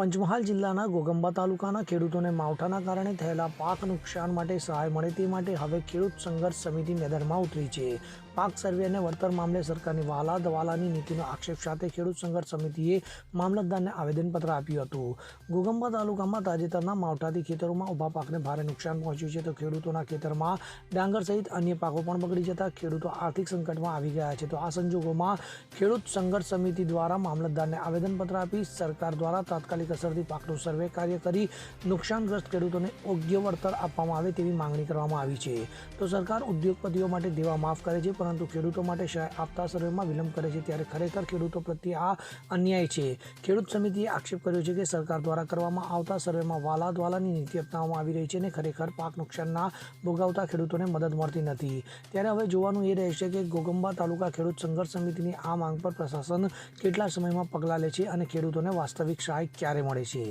પંચમહાલ જિલ્લાના ગોગંબા તાલુકાના ખેડૂતોને માવઠાના કારણે થયેલા પાક નુકસાન માટે સહાય મળે તે માટે હવે ખેડૂત સંઘર્ષ સમિતિ મેદાનમાં ઉતરી છે. પાક સર્વે અને વળતર મામલે સરકારની વાલા દવાલાની નીતિનો આક્ષેપ સાથે ખેડૂત સંઘર્ષ સમિતિએ મામલતદારને આવેદનપત્ર આપ્યું હતું. ગોગંબા તાલુકામાં તાજેતરના માવઠાથી ખેતરોમાં ઊભા પાકને ભારે નુકસાન પહોંચ્યું છે તો ખેડૂતોના ખેતરમાં ડાંગર સહિત અન્ય પાકો પણ બગડી જતા ખેડૂતો આર્થિક સંકટમાં આવી ગયા છે. તો આ સંજોગોમાં ખેડૂત સંઘર્ષ સમિતિ દ્વારા મામલતદારને આવેદનપત્ર આપી સરકાર દ્વારા તાત્કાલિક અસરથી પાકનું સર્વે કાર્ય કરી નુકસાનગ્રસ્ત ખેડૂતોને યોગ્ય વળતર આપવામાં આવે તેવી માંગણી કરવામાં આવી છે. તો સરકાર ઉદ્યોગપતિઓ માટે દેવા માફ કરે છે, પરંતુ ખેડૂતો માટે આપતા સર્વેમાં વિલંબ કરે છે ત્યારે ખરેખર ખેડૂતો પ્રત્યે આ અન્યાય છે. ખેડૂત સમિતિએ આક્ષેપ કર્યો છે કે સરકાર દ્વારા કરવામાં આવતા સર્વેમાં વાલા દ્વાલાની નીતિ અપનાવવામાં આવી રહી છે અને ખરેખર પાક નુકસાનના ભોગાવતા ખેડૂતોને મદદ મળતી નથી. ત્યારે હવે જોવાનું એ રહેશે કે ગોગંબા તાલુકા ખેડૂત સંઘર્ષ સમિતિની આ માંગ પર પ્રશાસન કેટલા સમયમાં પગલાં લે છે અને ખેડૂતોને વાસ્તવિક સહાય ક્યારે મળે છે.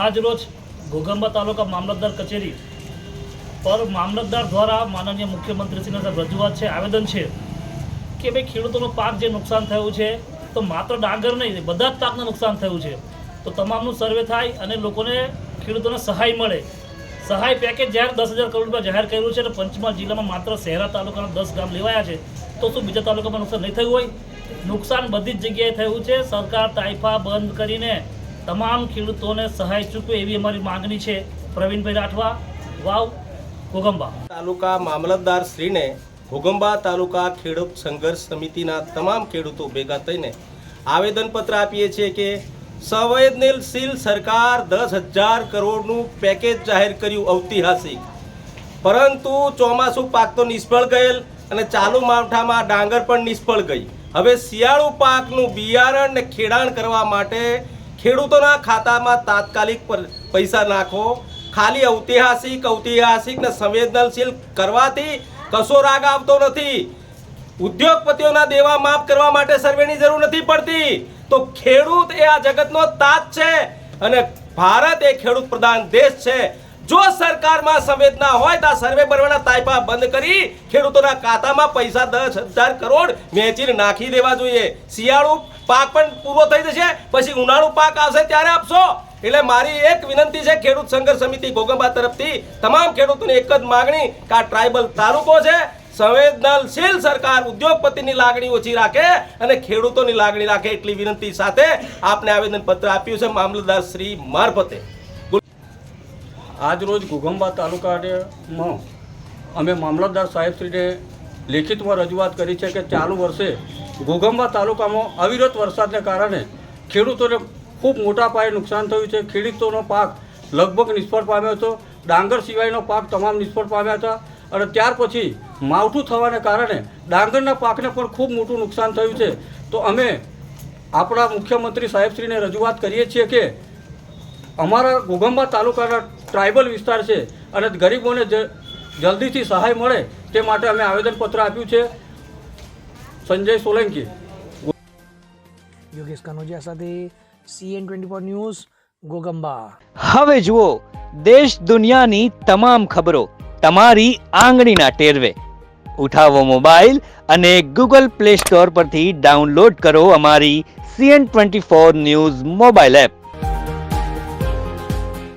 આજ રોજ ઘોઘંબા તાલુકા મામલતદાર કચેરી પર મામલતદાર દ્વારા માનનીય મુખ્યમંત્રીશ્રીને રજૂઆત છે, આવેદન છે કે ભાઈ ખેડૂતોનો પાક જે નુકસાન થયું છે, તો માત્ર ડાંગર નહીં બધા જ પાકને નુકસાન થયું છે. તો તમામનું સર્વે થાય અને લોકોને ખેડૂતોને સહાય મળે. સહાય પેકેજ જાહેર દસ હજાર કરોડ રૂપિયા જાહેર કર્યું છે અને પંચમહાલ જિલ્લામાં માત્ર શહેરા તાલુકાના દસ ગામ લેવાયા છે. તો શું બીજા તાલુકામાં નુકસાન નહીં થયું હોય? નુકસાન બધી જ જગ્યાએ થયું છે. સરકાર તાઇફા બંધ કરીને તમામ ખેડૂતોને સહાય ચૂકવે એવી અમારી માંગણી છે. પ્રવીણભાઈ રાઠવા, વાવ કોગંબા તાલુકા મામલતદાર શ્રીને ઘોગંબા તાલુકા ખેડૂત સંઘર્ષ સમિતિના તમામ ખેડૂતો ભેગા થઈને આવેદનપત્ર આપીએ છીએ કે સંવેદનશીલ સરકાર દસ હજાર કરોડનું પેકેજ જાહેર કર્યું ઐતિહાસિક. પરંતુ ચોમાસું પાક તો નિષ્ફળ ગયેલ અને ચાલુ માવઠામાં ડાંગર પણ નિષ્ફળ ગઈ. હવે શિયાળુ પાકનું બિયારણ ને ખેડાણ કરવા માટે ખેડૂતોના ખાતામાં તાત્કાલિક પૈસા નાખો. ખાલી ઐતિહાસિક ઐતિહાસિક ને સંવેદનશીલ કરવાથી કશો રાગ આવતો નથી. ઉદ્યોગપતિઓના દેવા માફ કરવા માટે સર્વેની જરૂર નથી પડતી. તો ખેડૂત એ આ જગતનો તાજ છે અને ભારત એ ખેડૂત પ્રધાન દેશ છે. જો સરકારમાં સંવેદના હોય તો સર્વે બરવાના તાયપા બંધ કરી ખેડૂતોના ખાતામાં પૈસા દસ હજાર કરોડ વેચીને નાખી દેવા જોઈએ. શિયાળુ પાક પણ પૂરો થઈ જશે. પછી ઉનાળુ પાક આવશે ત્યારે આપશો. એટલે મારી એક વિનંતી છે, ખેડૂત સંઘર્ષ સમિતિ ગોગંબા તરફથી તમામ ખેડૂતોની એક જ માગણી કે આ ટ્રાઇબલ તાલુકો છે, સંવેદનશીલ સરકાર ઉદ્યોગપતિની લાગણી ઓછી રાખે અને ખેડૂતોની લાગણી રાખે એટલી વિનંતી સાથે આપને આવેદન પત્ર આપ્યું છે મામલતદાર શ્રી મારફતે. આજરોજ ઘોઘંબા તાલુકામાં અમે મામલતદાર સાહેબશ્રીને લેખિતમાં રજૂઆત કરી છે કે ચાલુ વર્ષે ઘોઘંબા તાલુકામાં અવિરત વરસાદને કારણે ખેડૂતોને ખૂબ મોટા પાયે નુકસાન થયું છે. ખેડૂતોનો પાક લગભગ નિષ્ફળ પામ્યો હતો. ડાંગર સિવાયનો પાક તમામ નિષ્ફળ પામ્યા હતા અને ત્યાર પછી માવઠું થવાને કારણે ડાંગરના પાકને પણ ખૂબ મોટું નુકસાન થયું છે. તો અમે આપણા મુખ્યમંત્રી સાહેબશ્રીને રજૂઆત કરીએ છીએ કે અમારા ઘોઘંબા તાલુકાના ટ્રાઇબલ વિસ્તાર છે અને ગરીબોને જલ્દીથી સહાય મળે તે માટે અમે આવેદનપત્ર આપ્યું છે. સંજય સોલંકી. યોગેશ કનોજિયા સાથે CN twenty four news Goghamba. હવે જુઓ દેશ દુનિયાની તમામ ખબરો તમારી આંગળીના ટેરવે. ઉઠાવો મોબાઈલ અને ગૂગલ પ્લે સ્ટોર પરથી ડાઉનલોડ કરો અમારી CN twenty four news mobile app.